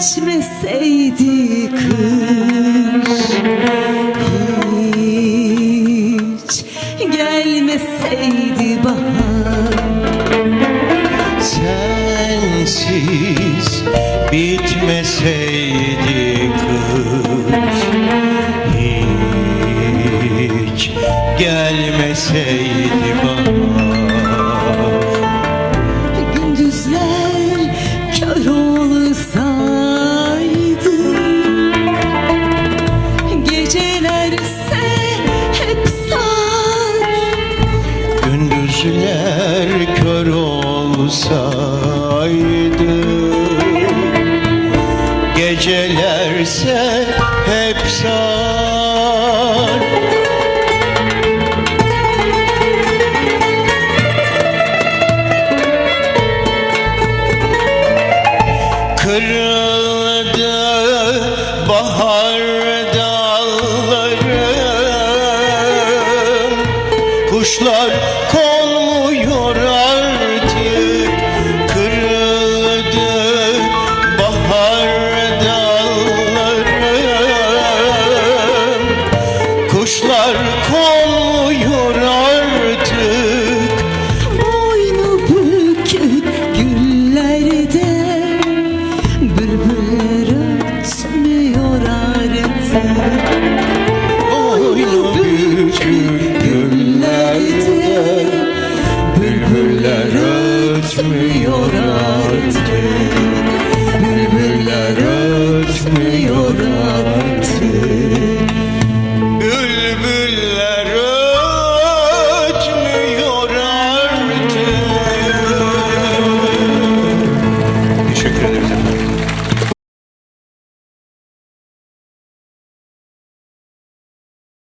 geçmeseydi kış Hiç gelmeseydi bahar. Sensiz bitmeseydi kış Hiç gelmeseydi bahar Gündüzler kör olsaydı Gecelerse hep sar. Kırıldı bahar dallarım Kuşlar konmuyor llorarte.